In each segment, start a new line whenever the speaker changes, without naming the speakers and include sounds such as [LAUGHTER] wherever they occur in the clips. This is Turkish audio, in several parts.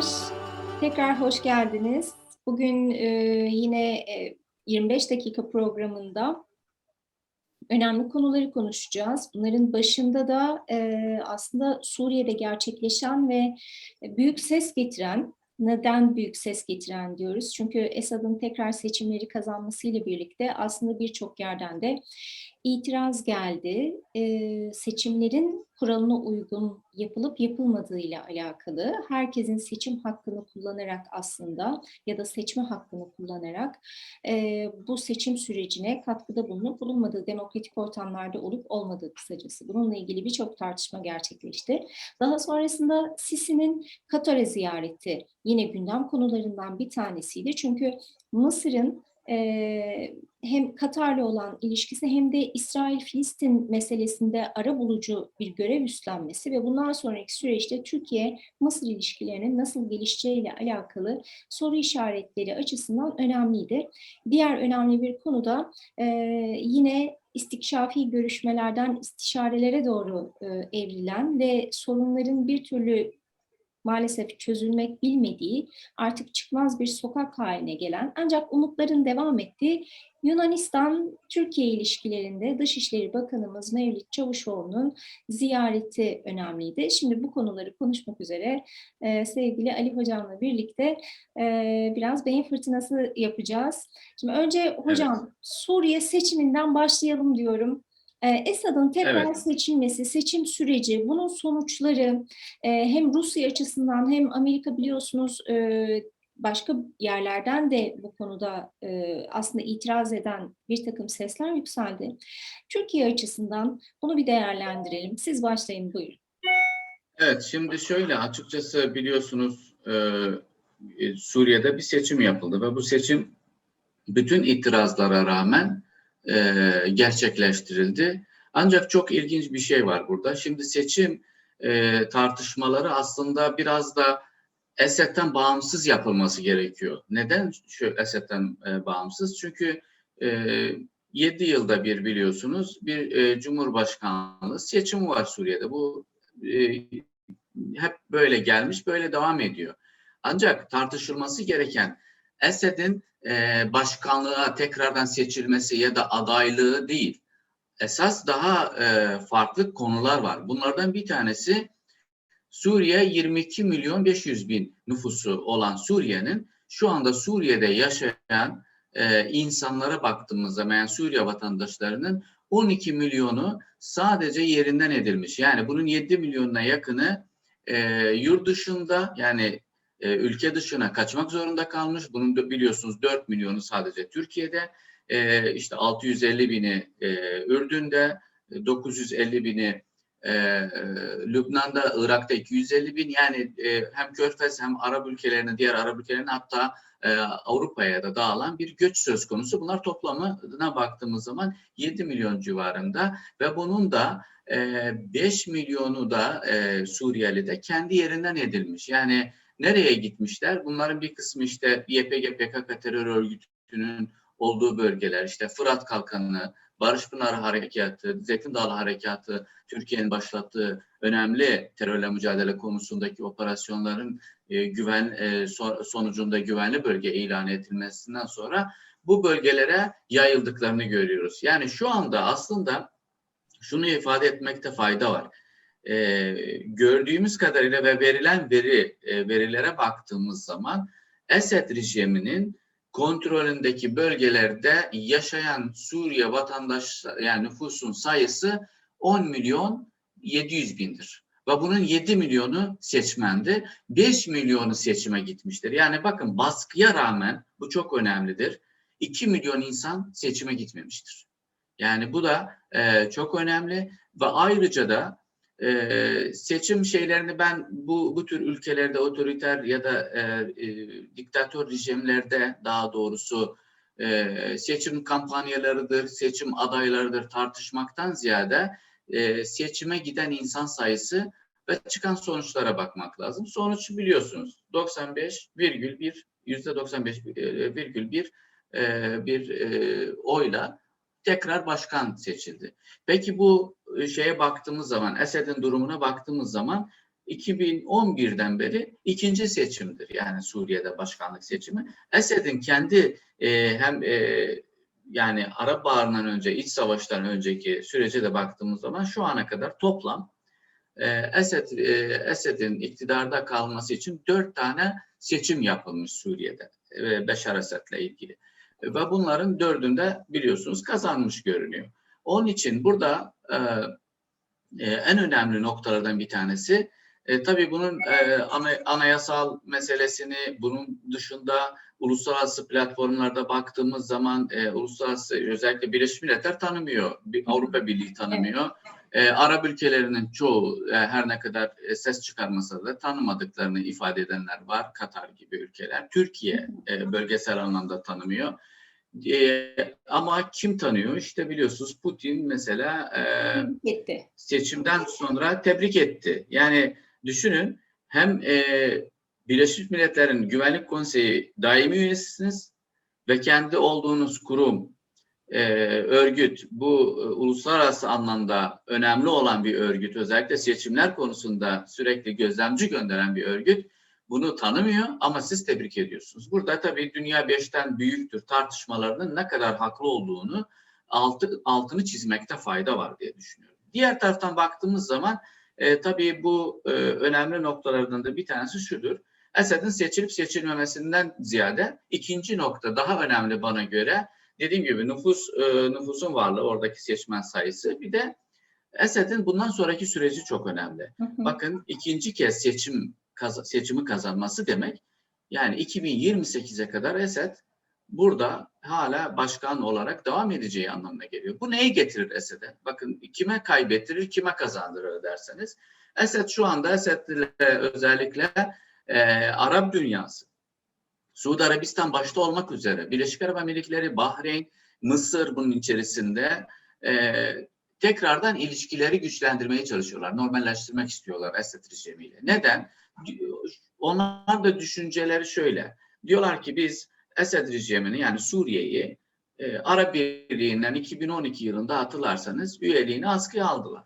Merhabalar, tekrar hoş geldiniz. Bugün e, yine e, 25 dakika programında önemli konuları konuşacağız. Bunların başında da e, aslında Suriye'de gerçekleşen ve büyük ses getiren, neden büyük ses getiren diyoruz? Çünkü Esad'ın tekrar seçimleri kazanmasıyla birlikte aslında birçok yerden de itiraz geldi. Ee, seçimlerin kuralına uygun yapılıp yapılmadığıyla alakalı herkesin seçim hakkını kullanarak aslında ya da seçme hakkını kullanarak e, bu seçim sürecine katkıda bulunup bulunmadığı demokratik ortamlarda olup olmadığı kısacası. Bununla ilgili birçok tartışma gerçekleşti. Daha sonrasında Sisi'nin Katar'a ziyareti yine gündem konularından bir tanesiydi. Çünkü Mısır'ın hem Katar'la olan ilişkisi hem de İsrail-Filistin meselesinde ara bulucu bir görev üstlenmesi ve bundan sonraki süreçte Türkiye-Mısır ilişkilerinin nasıl gelişeceğiyle alakalı soru işaretleri açısından önemliydi. Diğer önemli bir konu da yine istikşafi görüşmelerden istişarelere doğru evrilen ve sorunların bir türlü maalesef çözülmek bilmediği, artık çıkmaz bir sokak haline gelen ancak umutların devam ettiği Yunanistan-Türkiye ilişkilerinde Dışişleri Bakanımız Mevlüt Çavuşoğlu'nun ziyareti önemliydi. Şimdi bu konuları konuşmak üzere e, sevgili Ali Hocam'la birlikte e, biraz beyin fırtınası yapacağız. Şimdi önce hocam evet. Suriye seçiminden başlayalım diyorum. Esad'ın tekrar evet. seçilmesi, seçim süreci, bunun sonuçları hem Rusya açısından hem Amerika biliyorsunuz başka yerlerden de bu konuda aslında itiraz eden bir takım sesler yükseldi. Türkiye açısından bunu bir değerlendirelim. Siz başlayın buyurun.
Evet şimdi şöyle açıkçası biliyorsunuz Suriye'de bir seçim yapıldı ve bu seçim bütün itirazlara rağmen e, gerçekleştirildi. Ancak çok ilginç bir şey var burada. Şimdi seçim e, tartışmaları aslında biraz da Esed'den bağımsız yapılması gerekiyor. Neden şu Esed'den e, bağımsız? Çünkü e, 7 yılda bir biliyorsunuz bir e, cumhurbaşkanlığı seçimi var Suriye'de. Bu e, hep böyle gelmiş, böyle devam ediyor. Ancak tartışılması gereken Esed'in e, başkanlığa tekrardan seçilmesi ya da adaylığı değil. Esas daha e, farklı konular var. Bunlardan bir tanesi Suriye 22 milyon 500 bin nüfusu olan Suriye'nin şu anda Suriye'de yaşayan e, insanlara baktığımız zaman yani Suriye vatandaşlarının 12 milyonu sadece yerinden edilmiş. Yani bunun 7 milyonuna yakını e, yurt dışında yani e, ülke dışına kaçmak zorunda kalmış. Bunun da biliyorsunuz 4 milyonu sadece Türkiye'de. E, işte 650 bini e, Ürdün'de, 950 bini e, Lübnan'da, Irak'ta 250 bin yani e, hem Körfez hem Arap ülkelerine, diğer Arap ülkelerine hatta e, Avrupa'ya da dağılan bir göç söz konusu. Bunlar toplamına baktığımız zaman 7 milyon civarında ve bunun da e, 5 milyonu da e, Suriyeli de kendi yerinden edilmiş. Yani Nereye gitmişler? Bunların bir kısmı işte YPG PKK terör örgütünün olduğu bölgeler, işte Fırat Kalkanı, Barış Pınarı Harekatı, Zeytin Dağı Harekatı, Türkiye'nin başlattığı önemli terörle mücadele konusundaki operasyonların e, güven e, sonucunda güvenli bölge ilan edilmesinden sonra bu bölgelere yayıldıklarını görüyoruz. Yani şu anda aslında şunu ifade etmekte fayda var e, gördüğümüz kadarıyla ve verilen veri e, verilere baktığımız zaman Esed rejiminin kontrolündeki bölgelerde yaşayan Suriye vatandaş yani nüfusun sayısı 10 milyon 700 bindir. Ve bunun 7 milyonu seçmendi. 5 milyonu seçime gitmiştir. Yani bakın baskıya rağmen bu çok önemlidir. 2 milyon insan seçime gitmemiştir. Yani bu da e, çok önemli ve ayrıca da e, seçim şeylerini ben bu bu tür ülkelerde otoriter ya da e, e, diktatör rejimlerde daha doğrusu e, seçim kampanyalarıdır, seçim adaylarıdır tartışmaktan ziyade e, seçime giden insan sayısı ve çıkan sonuçlara bakmak lazım. Sonuç biliyorsunuz 95,1 yüzde 95,1 e, bir e, oyla tekrar başkan seçildi. Peki bu şeye baktığımız zaman, Esed'in durumuna baktığımız zaman 2011'den beri ikinci seçimdir. Yani Suriye'de başkanlık seçimi. Esed'in kendi e, hem e, yani Arap Baharı'ndan önce, iç savaştan önceki sürece de baktığımız zaman şu ana kadar toplam e, Esed, e, Esed'in iktidarda kalması için dört tane seçim yapılmış Suriye'de e, Beşar Esed'le ilgili. Ve bunların dördünde biliyorsunuz kazanmış görünüyor. Onun için burada e, e, en önemli noktalardan bir tanesi e, tabii bunun e, ana, anayasal meselesini, bunun dışında uluslararası platformlarda baktığımız zaman e, uluslararası özellikle Birleşmiş Milletler tanımıyor, bir, Avrupa Birliği tanımıyor. E, Arap ülkelerinin çoğu e, her ne kadar e, ses çıkarmasa da tanımadıklarını ifade edenler var. Katar gibi ülkeler. Türkiye e, bölgesel anlamda tanımıyor. E, ama kim tanıyor? İşte biliyorsunuz Putin mesela e,
Gitti.
seçimden sonra tebrik etti. Yani düşünün hem e, Birleşmiş Milletler'in Güvenlik Konseyi daimi üyesisiniz ve kendi olduğunuz kurum, e, örgüt, bu e, uluslararası anlamda önemli olan bir örgüt, özellikle seçimler konusunda sürekli gözlemci gönderen bir örgüt bunu tanımıyor ama siz tebrik ediyorsunuz. Burada tabii dünya beşten büyüktür tartışmalarının ne kadar haklı olduğunu altı, altını çizmekte fayda var diye düşünüyorum. Diğer taraftan baktığımız zaman e, tabii bu e, önemli noktalardan da bir tanesi şudur. Esed'in seçilip seçilmemesinden ziyade ikinci nokta daha önemli bana göre dediğim gibi nüfus e, nüfusun varlığı oradaki seçmen sayısı bir de Esed'in bundan sonraki süreci çok önemli.
Hı hı.
Bakın ikinci kez seçim kaz- seçimi kazanması demek yani 2028'e kadar Esed burada hala başkan olarak devam edeceği anlamına geliyor. Bu neyi getirir Esed'e? Bakın kime kaybettirir, kime kazandırır derseniz. Esed şu anda Esed'le özellikle e, Arap dünyası, Suudi Arabistan başta olmak üzere, Birleşik Arap Emirlikleri, Bahreyn, Mısır bunun içerisinde e, tekrardan ilişkileri güçlendirmeye çalışıyorlar. Normalleştirmek istiyorlar Esed rejimiyle. Neden? Onlar da düşünceleri şöyle. Diyorlar ki biz Esed rejimini yani Suriye'yi e, Arap Birliği'nden 2012 yılında hatırlarsanız üyeliğini askıya aldılar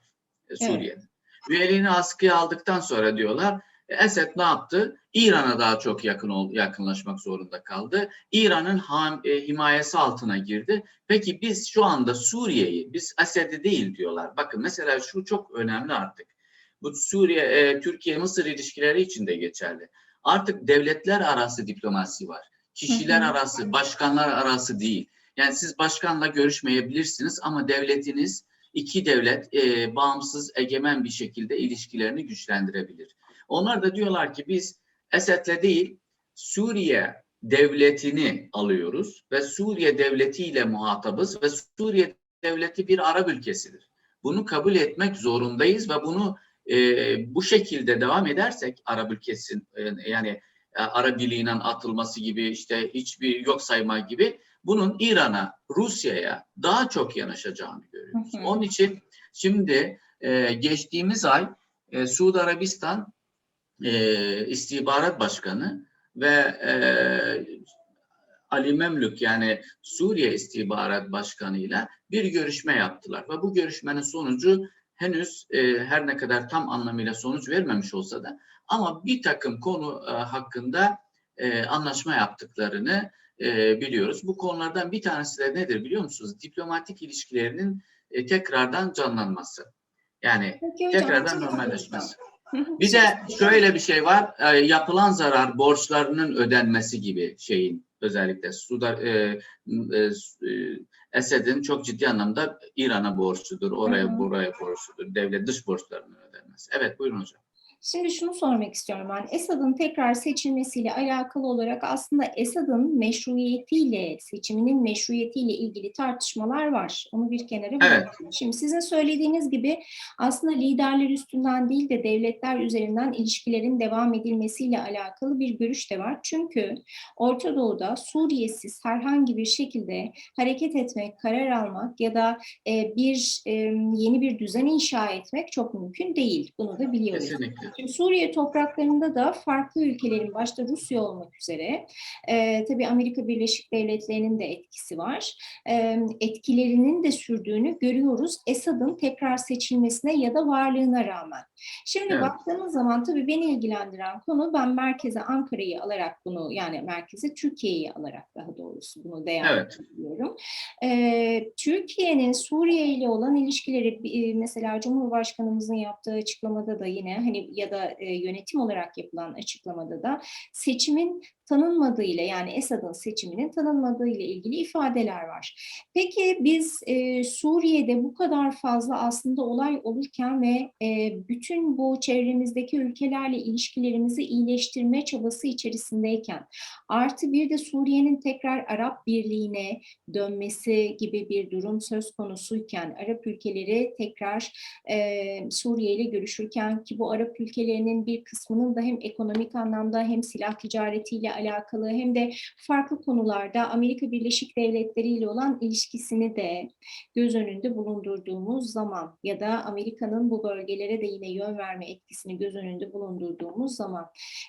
e, Suriye'de. Üyeliğini askıya aldıktan sonra diyorlar e, Esed ne yaptı? İran'a daha çok yakın ol, yakınlaşmak zorunda kaldı. İran'ın ham, e, himayesi altına girdi. Peki biz şu anda Suriye'yi, biz Esed'i değil diyorlar. Bakın mesela şu çok önemli artık. Bu Suriye, e, Türkiye-Mısır ilişkileri için de geçerli. Artık devletler arası diplomasi var. Kişiler
Hı hı.
arası, başkanlar arası değil. Yani siz başkanla görüşmeyebilirsiniz ama devletiniz iki devlet e, bağımsız, egemen bir şekilde ilişkilerini güçlendirebilir. Onlar da diyorlar ki biz Esed'le değil Suriye devletini alıyoruz ve Suriye devletiyle muhatabız ve Suriye devleti bir Arap ülkesidir. Bunu kabul etmek zorundayız ve bunu e, bu şekilde devam edersek Arap ülkesin e, yani Arap Birliği'nin atılması gibi işte hiçbir yok sayma gibi bunun İran'a, Rusya'ya daha çok yanaşacağını görüyoruz.
Hı hı.
Onun için şimdi e, geçtiğimiz ay e, Suudi Arabistan e, istihbarat başkanı ve e, Ali Memlük yani Suriye istihbarat başkanıyla bir görüşme yaptılar ve bu görüşmenin sonucu henüz e, her ne kadar tam anlamıyla sonuç vermemiş olsa da ama bir takım konu e, hakkında e, anlaşma yaptıklarını e, biliyoruz. Bu konulardan bir tanesi de nedir biliyor musunuz? Diplomatik ilişkilerinin e, tekrardan canlanması. Yani
Peki
tekrardan normalleşmesi. [LAUGHS] Bir de şöyle bir şey var, e, yapılan zarar borçlarının ödenmesi gibi şeyin özellikle Suda, e, e, e, Esed'in çok ciddi anlamda İran'a borçludur, oraya buraya borçludur, devlet dış borçlarının ödenmesi. Evet buyurun hocam.
Şimdi şunu sormak istiyorum ben. Esad'ın tekrar seçilmesiyle alakalı olarak aslında Esad'ın meşruiyetiyle, seçiminin meşruiyetiyle ilgili tartışmalar var. Onu bir kenara
Evet.
bırakalım. Şimdi sizin söylediğiniz gibi aslında liderler üstünden değil de devletler üzerinden ilişkilerin devam edilmesiyle alakalı bir görüş de var. Çünkü Orta Doğu'da Suriyesiz herhangi bir şekilde hareket etmek, karar almak ya da e, bir e, yeni bir düzen inşa etmek çok mümkün değil. Bunu da biliyoruz.
Kesinlikle.
Şimdi Suriye topraklarında da farklı ülkelerin başta Rusya olmak üzere e, tabii Amerika Birleşik Devletleri'nin de etkisi var. E, etkilerinin de sürdüğünü görüyoruz Esad'ın tekrar seçilmesine ya da varlığına rağmen. Şimdi
Evet.
baktığımız zaman tabii beni ilgilendiren konu ben merkeze Ankara'yı alarak bunu yani merkeze Türkiye'yi alarak daha doğrusu bunu değerlendiriyorum. E, Türkiye'nin Suriye ile olan ilişkileri e, mesela Cumhurbaşkanımızın yaptığı açıklamada da yine hani ya da e, yönetim olarak yapılan açıklamada da seçimin tanınmadığıyla yani Esad'ın seçiminin tanınmadığı ile ilgili ifadeler var. Peki biz e, Suriye'de bu kadar fazla aslında olay olurken ve e, bütün bu çevremizdeki ülkelerle ilişkilerimizi iyileştirme çabası içerisindeyken artı bir de Suriye'nin tekrar Arap Birliği'ne dönmesi gibi bir durum söz konusuyken Arap ülkeleri tekrar e, Suriye ile görüşürken ki bu Arap ülkelerinin bir kısmının da hem ekonomik anlamda hem silah ticaretiyle alakalı hem de farklı konularda Amerika Birleşik Devletleri ile olan ilişkisini de göz önünde bulundurduğumuz zaman ya da Amerika'nın bu bölgelere de yine yön verme etkisini göz önünde bulundurduğumuz zaman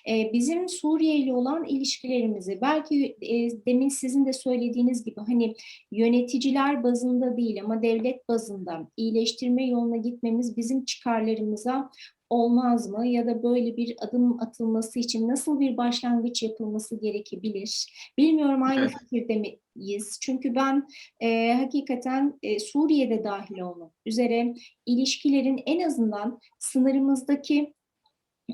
e, bizim Suriye ile olan ilişkilerimizi belki e, demin sizin de söylediğiniz gibi hani yöneticiler bazında değil ama devlet bazında iyileştirme yoluna gitmemiz bizim çıkarlarımıza olmaz mı ya da böyle bir adım atılması için nasıl bir başlangıç yapılması gerekebilir? Bilmiyorum aynı
Evet.
fikirde miyiz? Çünkü ben e, hakikaten e, Suriye'de dahil olmak üzere ilişkilerin en azından sınırımızdaki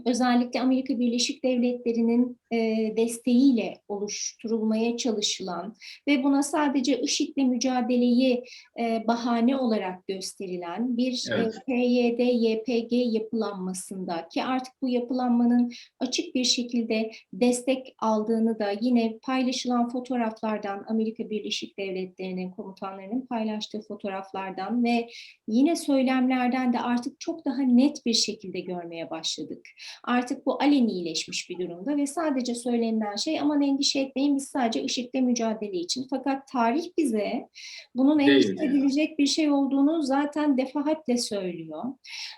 özellikle Amerika Birleşik Devletleri'nin e, desteğiyle oluşturulmaya çalışılan ve buna sadece IŞİD'le mücadeleyi e, bahane olarak gösterilen bir
Evet.
e, PYD, YPG yapılanmasında ki artık bu yapılanmanın açık bir şekilde destek aldığını da yine paylaşılan fotoğraflardan Amerika Birleşik Devletleri'nin komutanlarının paylaştığı fotoğraflardan ve yine söylemlerden de artık çok daha net bir şekilde görmeye başladık. Artık bu alenileşmiş bir durumda ve sadece söylenilen şey aman endişe etmeyin biz sadece IŞİD'le mücadele için. Fakat tarih bize bunun
Değil
endişe edilecek bir şey olduğunu zaten defaatle söylüyor.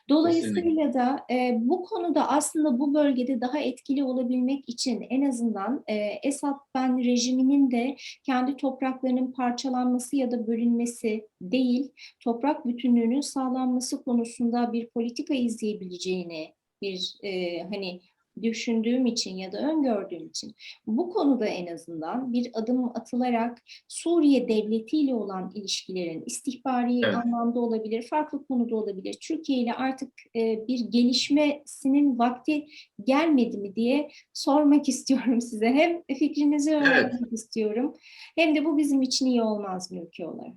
Dolayısıyla da e, bu konuda aslında bu bölgede daha etkili olabilmek için en azından e, Esad ben rejiminin de kendi topraklarının parçalanması ya da bölünmesi değil, toprak bütünlüğünün sağlanması konusunda bir politika izleyebileceğini bir e, hani düşündüğüm için ya da öngördüğüm için bu konuda en azından bir adım atılarak Suriye devletiyle olan ilişkilerin istihbari
Evet.
anlamda olabilir, farklı konuda olabilir. Türkiye ile artık e, bir gelişmesinin vakti gelmedi mi diye sormak [LAUGHS] istiyorum size. Hem fikrinizi öğrenmek istiyorum hem de bu bizim için iyi olmaz mı ülke olarak?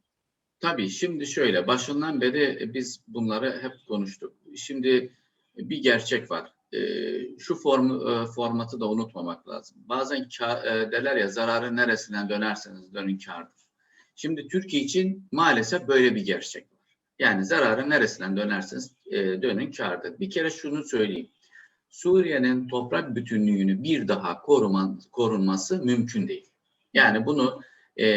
Tabii şimdi şöyle başından beri biz bunları hep konuştuk. Şimdi bir gerçek var. Ee, şu form, e, formatı da unutmamak lazım. Bazen ka- e, derler ya zararı neresinden dönerseniz dönün kârdır. Şimdi Türkiye için maalesef böyle bir gerçek var. Yani zararı neresinden dönerseniz e, dönün kârdır. Bir kere şunu söyleyeyim. Suriye'nin toprak bütünlüğünü bir daha koruman, korunması mümkün değil. Yani bunu e,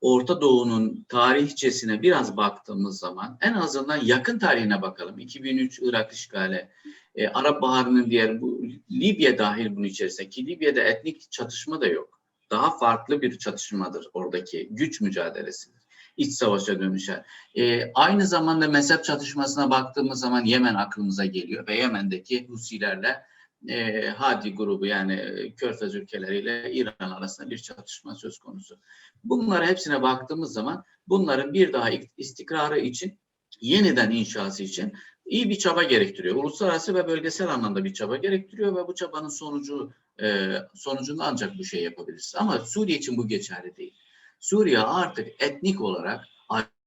Orta Doğu'nun tarihçesine biraz baktığımız zaman en azından yakın tarihine bakalım. 2003 Irak işgali, e, Arap Baharı'nın diğer bu Libya dahil bunun içerisinde ki Libya'da etnik çatışma da yok. Daha farklı bir çatışmadır oradaki güç mücadelesidir. İç savaşa dönüşer. E, aynı zamanda mezhep çatışmasına baktığımız zaman Yemen aklımıza geliyor ve Yemen'deki Husilerle e, Hadi grubu yani e, Körfez ülkeleriyle İran arasında bir çatışma söz konusu. Bunlara hepsine baktığımız zaman bunların bir daha istikrarı için yeniden inşası için iyi bir çaba gerektiriyor. Uluslararası ve bölgesel anlamda bir çaba gerektiriyor ve bu çabanın sonucu e, sonucunda ancak bu şey yapabiliriz. Ama Suriye için bu geçerli değil. Suriye artık etnik olarak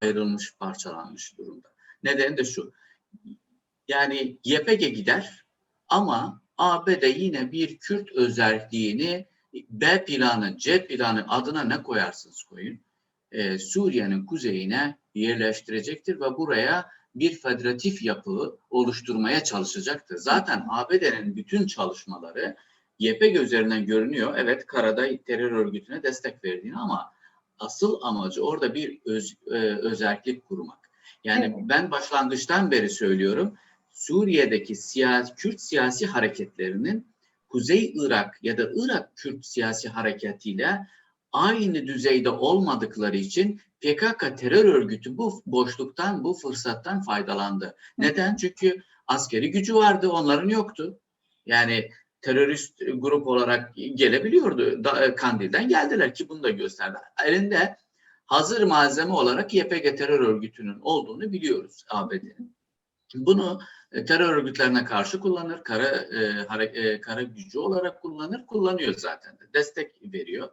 ayrılmış, parçalanmış durumda. Nedeni de şu. Yani YPG gider ama ABD yine bir Kürt özelliğini B planı, C planı adına ne koyarsınız koyun. Ee, Suriye'nin kuzeyine yerleştirecektir ve buraya bir federatif yapı oluşturmaya çalışacaktır. Zaten ABD'nin bütün çalışmaları YPG üzerinden görünüyor. Evet karada terör örgütüne destek verdiğini ama asıl amacı orada bir öz, e, özellik kurmak. Yani
Evet.
ben başlangıçtan beri söylüyorum. Suriye'deki siyasi, Kürt siyasi hareketlerinin Kuzey Irak ya da Irak Kürt siyasi hareketiyle aynı düzeyde olmadıkları için PKK terör örgütü bu boşluktan, bu fırsattan faydalandı. Neden? Çünkü askeri gücü vardı, onların yoktu. Yani terörist grup olarak gelebiliyordu. Da, Kandil'den geldiler ki bunu da gösterdi. Elinde hazır malzeme olarak YPG terör örgütünün olduğunu biliyoruz ABD'nin. Bunu e, terör örgütlerine karşı kullanır, kara e, hare, e, kara gücü olarak kullanır, kullanıyor zaten de destek veriyor.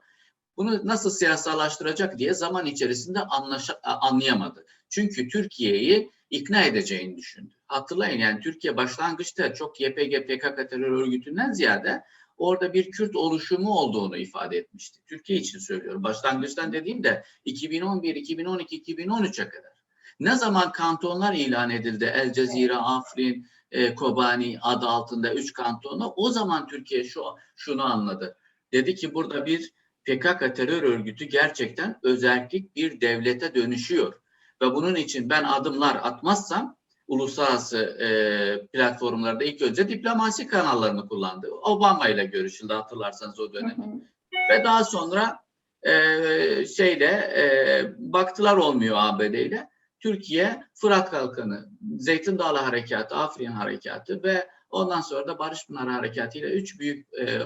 Bunu nasıl siyasallaştıracak diye zaman içerisinde anlaşa, anlayamadı. Çünkü Türkiye'yi ikna edeceğini düşündü. Hatırlayın yani Türkiye başlangıçta çok YPG PKK terör örgütünden ziyade orada bir Kürt oluşumu olduğunu ifade etmişti. Türkiye için söylüyorum. Başlangıçtan dediğimde 2011, 2012, 2013'e kadar. Ne zaman kantonlar ilan edildi? El Cezire, Afrin, e, Kobani adı altında üç kantona o zaman Türkiye şu şunu anladı. Dedi ki burada bir PKK terör örgütü gerçekten özellik bir devlete dönüşüyor. Ve bunun için ben adımlar atmazsam uluslararası e, platformlarda ilk önce diplomasi kanallarını kullandı. Obama ile görüşüldü hatırlarsanız o dönem.
Hı hı.
Ve daha sonra e, şeyle e, baktılar olmuyor ABD ile. Türkiye Fırat Kalkanı, Zeytin Dağı Harekatı, Afrin Harekatı ve ondan sonra da Barış Pınarı Harekatı ile üç büyük e,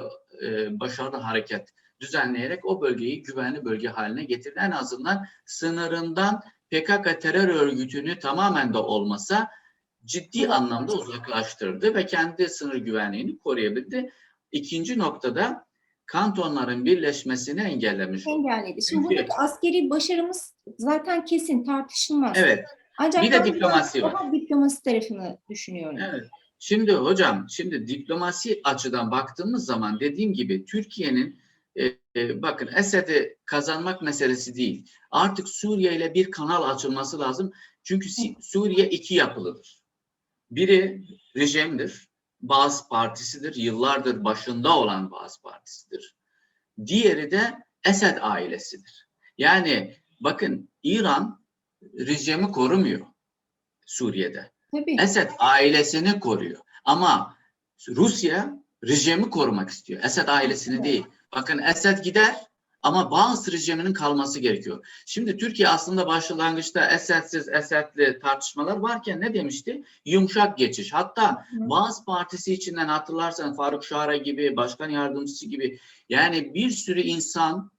e, başarılı hareket düzenleyerek o bölgeyi güvenli bölge haline getirdi. En azından sınırından PKK terör örgütünü tamamen de olmasa ciddi anlamda uzaklaştırdı ve kendi sınır güvenliğini koruyabildi. İkinci noktada kantonların birleşmesini engellemiş.
Engelledi. Şimdi
Çünkü-
buradaki askeri başarımız zaten kesin tartışılmaz.
Evet,
Ancak
Bir de diplomasi var.
Daha diplomasi tarafını düşünüyorum.
evet. Şimdi hocam, şimdi diplomasi açıdan baktığımız zaman dediğim gibi Türkiye'nin e, e, bakın Esed'i kazanmak meselesi değil. Artık Suriye ile bir kanal açılması lazım. Çünkü Suriye iki yapılıdır. Biri rejimdir, Baas Partisi'dir, yıllardır başında olan Baas Partisi'dir. Diğeri de Esed ailesidir. Yani bakın İran rejimi korumuyor Suriye'de.
Tabii.
Esed ailesini koruyor. Ama Rusya rejimi korumak istiyor. Esed ailesini
Evet.
değil. Bakın Esed gider ama bazı rejiminin kalması gerekiyor. Şimdi Türkiye aslında başlangıçta Esed'siz Esed'li tartışmalar varken ne demişti? Yumuşak geçiş. Hatta. Bağız Partisi içinden hatırlarsan Faruk Şara gibi, başkan yardımcısı gibi yani bir sürü insan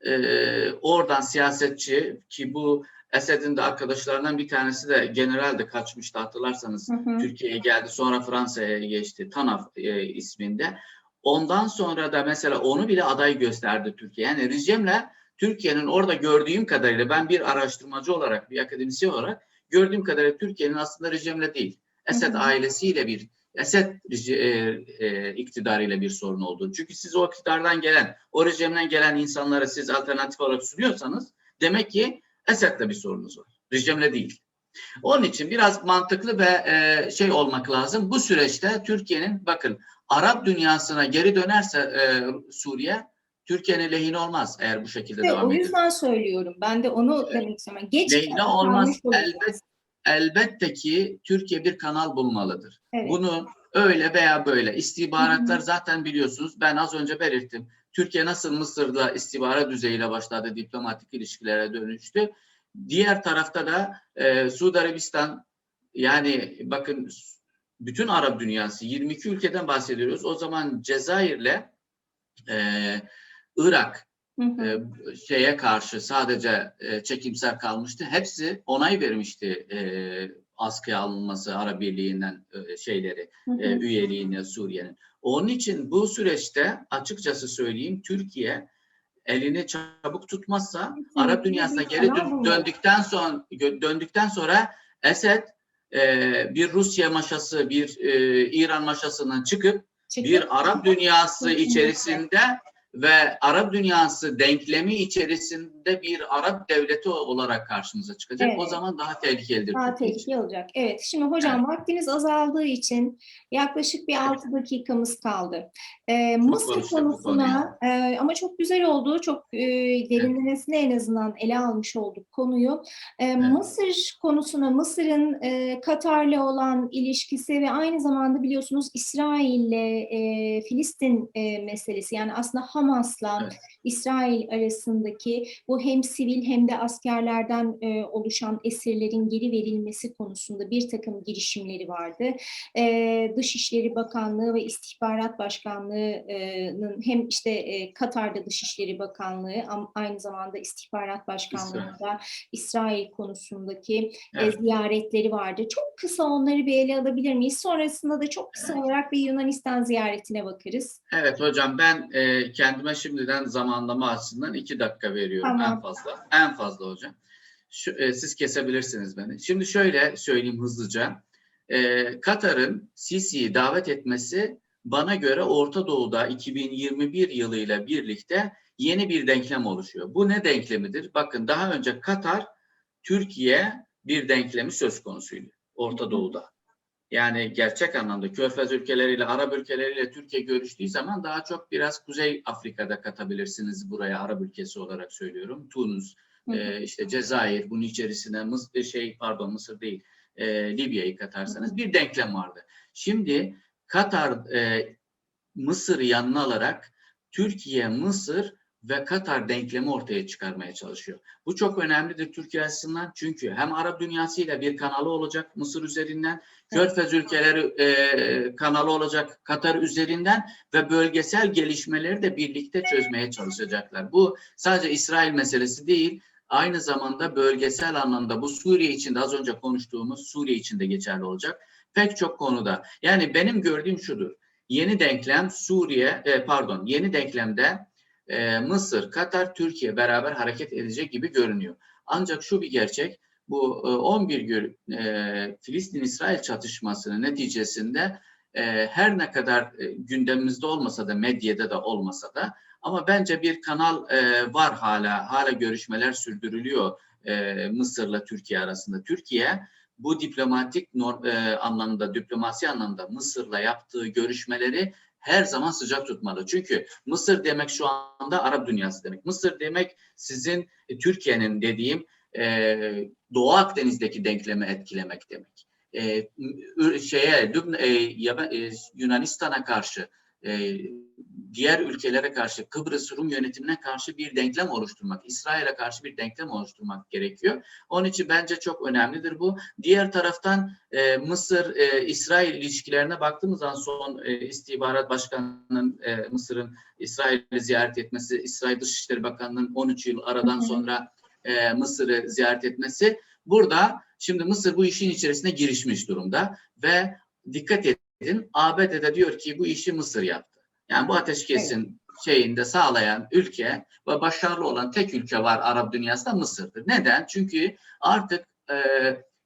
e, oradan siyasetçi ki bu Esed'in de arkadaşlarından bir tanesi de generalde kaçmıştı hatırlarsanız. Türkiye'ye geldi sonra Fransa'ya geçti Tanaf e, isminde. Ondan sonra da mesela onu bile aday gösterdi Türkiye. Yani rejimle Türkiye'nin orada gördüğüm kadarıyla ben bir araştırmacı olarak, bir akademisyen olarak gördüğüm kadarıyla Türkiye'nin aslında rejimle değil, Esed ailesiyle bir, Esed e, e, iktidarıyla bir sorun oldu. Çünkü siz o iktidardan gelen, o rejimden gelen insanlara siz alternatif olarak sunuyorsanız demek ki Esed'le bir sorunuz var. Rejimle değil. Onun için biraz mantıklı ve e, şey olmak lazım. Bu süreçte Türkiye'nin bakın Arap dünyasına geri dönerse e, Suriye Türkiye'nin lehine olmaz eğer bu şekilde
Ve
devam
o
eder.
yüzden söylüyorum. Ben de onu
Evet.
demek istiyorum. Geç
Lehine olmaz. Elbet, elbette ki Türkiye bir kanal bulmalıdır.
Evet.
Bunu öyle veya böyle istihbaratlar zaten biliyorsunuz. Ben az önce belirttim. Türkiye nasıl Mısır'da istihbarat düzeyiyle başladı, diplomatik ilişkilere dönüştü. Diğer tarafta da e, Suudi Arabistan yani bakın bütün Arap dünyası 22 ülkeden bahsediyoruz. O zaman Cezayir'le e, Irak
Hı hı.
e, şeye karşı sadece e, çekimser kalmıştı. Hepsi onay vermişti e, askıya alınması Arap Birliği'nden e, şeyleri,
Hı hı.
e, üyeliğine Suriye'nin. Onun için bu süreçte açıkçası söyleyeyim Türkiye elini çabuk tutmazsa Arap dünyasına geri döndükten sonra döndükten sonra Esed e, bir Rusya maşası, bir e, İran maşasından çıkıp bir Arap dünyası içerisinde ve Arap dünyası denklemi içerisinde içerisinde bir Arap devleti olarak karşımıza çıkacak. O
Evet.
zaman daha tehlikelidir.
Daha tehlikeli olacak. Evet, şimdi hocam vaktiniz azaldığı için yaklaşık bir 6 dakikamız kaldı. Ee, Mısır
konuştuk bu
konusuna e, ama çok güzel oldu, çok e, derinlemesine en azından ele almış olduk konuyu. E, Mısır konusuna, Mısır'ın e, Katar'la olan ilişkisi ve aynı zamanda biliyorsunuz İsrail'le e, Filistin e, meselesi yani aslında Hamas'la
Evet.
İsrail arasındaki bu hem sivil hem de askerlerden e, oluşan esirlerin geri verilmesi konusunda bir takım girişimleri vardı. E, Dışişleri Bakanlığı ve İstihbarat Başkanlığı'nın hem işte e, Katar'da Dışişleri Bakanlığı aynı zamanda İstihbarat Başkanlığı'nda İsrail konusundaki e,
Evet.
ziyaretleri vardı. Çok kısa onları bir ele alabilir miyiz? Sonrasında da çok kısa olarak bir Yunanistan ziyaretine bakarız.
Evet hocam ben e, kendime şimdiden zamanlama açısından iki dakika veriyorum
Tamam.
En fazla. En fazla hocam. Şu, e, siz kesebilirsiniz beni. Şimdi şöyle söyleyeyim hızlıca. E, Katar'ın Sisi'yi davet etmesi bana göre Orta Doğu'da 2021 yılıyla birlikte yeni bir denklem oluşuyor. Bu ne denklemidir? Bakın daha önce Katar, Türkiye bir denklemi söz konusuydu Orta Doğu'da. Yani gerçek anlamda Körfez ülkeleriyle, Arap ülkeleriyle Türkiye görüştüğü zaman daha çok biraz Kuzey Afrika'da katabilirsiniz buraya Arap ülkesi olarak söylüyorum. Tunus,
Hı hı.
e, işte Cezayir, bunun içerisine Mısır, şey pardon Mısır değil, e, Libya'yı katarsanız bir denklem vardı. Şimdi Katar e, Mısır'ı yanına alarak Türkiye, Mısır ve Katar denklemi ortaya çıkarmaya çalışıyor. Bu çok önemlidir Türkiye açısından çünkü hem Arap dünyasıyla bir kanalı olacak Mısır üzerinden, Körfez ülkeleri e, kanalı olacak Katar üzerinden ve bölgesel gelişmeleri de birlikte çözmeye çalışacaklar. Bu sadece İsrail meselesi değil, aynı zamanda bölgesel anlamda bu Suriye için de az önce konuştuğumuz Suriye için de geçerli olacak. Pek çok konuda. Yani benim gördüğüm şudur. Yeni denklem Suriye, e, pardon, yeni denklemde e, Mısır, Katar, Türkiye beraber hareket edecek gibi görünüyor. Ancak şu bir gerçek, bu e, 11 gün e, Filistin-İsrail çatışmasının neticesinde e, her ne kadar e, gündemimizde olmasa da medyada da olmasa da ama bence bir kanal e, var hala, hala görüşmeler sürdürülüyor e, Mısır'la Türkiye arasında. Türkiye bu diplomatik e, anlamda, diplomasi anlamda Mısır'la yaptığı görüşmeleri her zaman sıcak tutmalı. Çünkü Mısır demek şu anda Arap dünyası demek. Mısır demek sizin e, Türkiye'nin dediğim e, Doğu Akdeniz'deki denklemi etkilemek demek. E, şeye Lübn- e, e, Yunanistan'a karşı e, diğer ülkelere karşı Kıbrıs Rum yönetimine karşı bir denklem oluşturmak, İsrail'e karşı bir denklem oluşturmak gerekiyor. Onun için bence çok önemlidir bu. Diğer taraftan e, Mısır e, İsrail ilişkilerine baktığımız zaman son e, istihbarat başkanının e, Mısır'ın İsrail'i ziyaret etmesi, İsrail Dışişleri Bakanı'nın 13 yıl aradan sonra e, Mısır'ı ziyaret etmesi burada şimdi Mısır bu işin içerisine girişmiş durumda ve dikkat edin ABD de diyor ki bu işi Mısır yaptı. Yani bu ateşkesin şeyinde sağlayan ülke ve başarılı olan tek ülke var Arap dünyasında Mısır'dır. Neden? Çünkü artık e,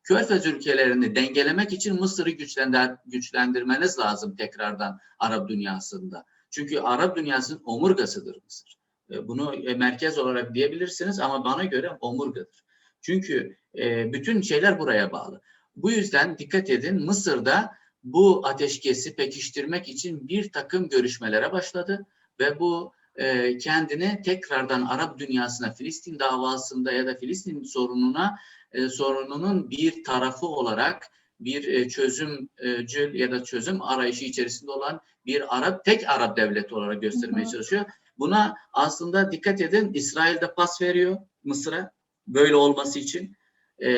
Körfez ülkelerini dengelemek için Mısır'ı güçlendir, güçlendirmeniz lazım tekrardan Arap dünyasında. Çünkü Arap dünyasının omurgasıdır Mısır. E, Bunu e, merkez olarak diyebilirsiniz ama bana göre omurgadır. Çünkü e, bütün şeyler buraya bağlı. Bu yüzden dikkat edin Mısır'da bu ateşkesi pekiştirmek için bir takım görüşmelere başladı ve bu e, kendini tekrardan Arap dünyasına Filistin davasında ya da Filistin sorununa e, sorununun bir tarafı olarak bir e, çözümcül ya da çözüm arayışı içerisinde olan bir Arap tek Arap devleti olarak göstermeye
Hı hı.
çalışıyor. Buna aslında dikkat edin İsrail de pas veriyor Mısır'a böyle olması için. E,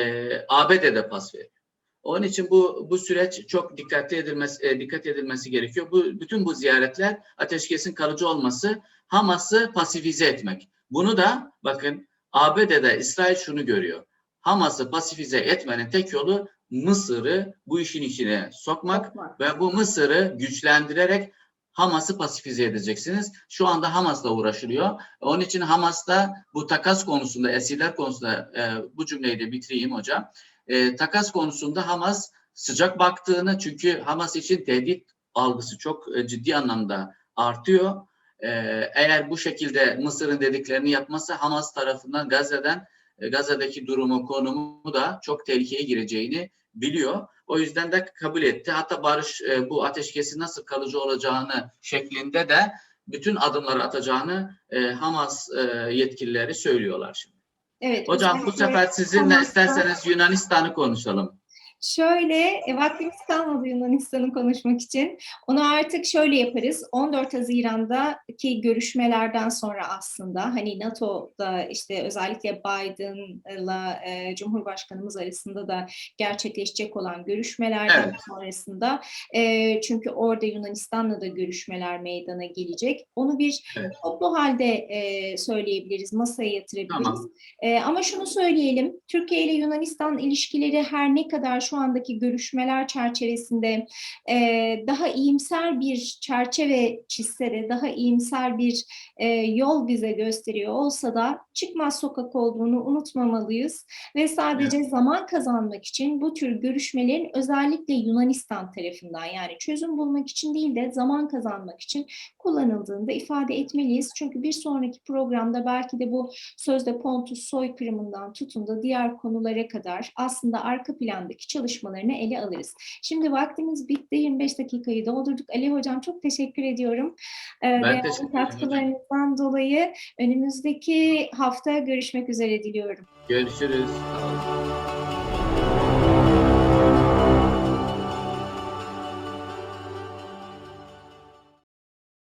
ABD de pas veriyor. Onun için bu bu süreç çok dikkatli edilmesi e, dikkat edilmesi gerekiyor. Bu bütün bu ziyaretler ateşkesin kalıcı olması, Hamas'ı pasifize etmek. Bunu da bakın ABD'de İsrail şunu görüyor. Hamas'ı pasifize etmenin tek yolu Mısır'ı bu işin içine sokmak
Sokmak.
ve bu Mısır'ı güçlendirerek Hamas'ı pasifize edeceksiniz. Şu anda Hamas'la uğraşılıyor. Onun için Hamas'ta bu takas konusunda, esirler konusunda e, bu cümleyi de bitireyim hocam. E, takas konusunda Hamas sıcak baktığını çünkü Hamas için tehdit algısı çok e, ciddi anlamda artıyor. e, eğer bu şekilde Mısır'ın dediklerini yapmazsa Hamas tarafından Gazze'den e, Gazze'deki durumu, konumu da çok tehlikeye gireceğini biliyor. O yüzden de kabul etti. Hatta barış e, bu ateşkesi nasıl kalıcı olacağını şeklinde de bütün adımları atacağını e, Hamas e, yetkilileri söylüyorlar şimdi.
Evet.
Hocam bu sefer sizinle isterseniz Yunanistan'ı konuşalım.
Şöyle, e, vaktimiz kalmadı Yunanistan'ı konuşmak için. Onu artık şöyle yaparız. 14 Haziran'daki görüşmelerden sonra aslında hani NATO'da işte özellikle Biden'la e, Cumhurbaşkanımız arasında da gerçekleşecek olan görüşmelerden
Evet.
sonrasında e, çünkü orada Yunanistan'la da görüşmeler meydana gelecek. Onu bir
Evet.
toplu halde e, söyleyebiliriz, masaya yatırabiliriz.
Tamam.
Ee, ama şunu söyleyelim, Türkiye ile Yunanistan ilişkileri her ne kadar şu andaki görüşmeler çerçevesinde e, daha iyimser bir çerçeve çizse de, daha iyimser bir e, yol bize gösteriyor olsa da çıkmaz sokak olduğunu unutmamalıyız. Ve sadece zaman kazanmak için bu tür görüşmelerin özellikle Yunanistan tarafından yani çözüm bulmak için değil de zaman kazanmak için kullanıldığını da ifade etmeliyiz. Çünkü bir sonraki programda belki de bu sözde Pontus soykırımından tutun da diğer konulara kadar aslında arka plandaki çalışmalarını ele alırız. Şimdi vaktimiz bitti. 25 dakikayı doldurduk. Ali Hocam çok teşekkür ediyorum. Ee, değerli
teşekkür hocam.
katkılarınızdan dolayı önümüzdeki hafta görüşmek üzere diliyorum.
Görüşürüz. Sağ olun.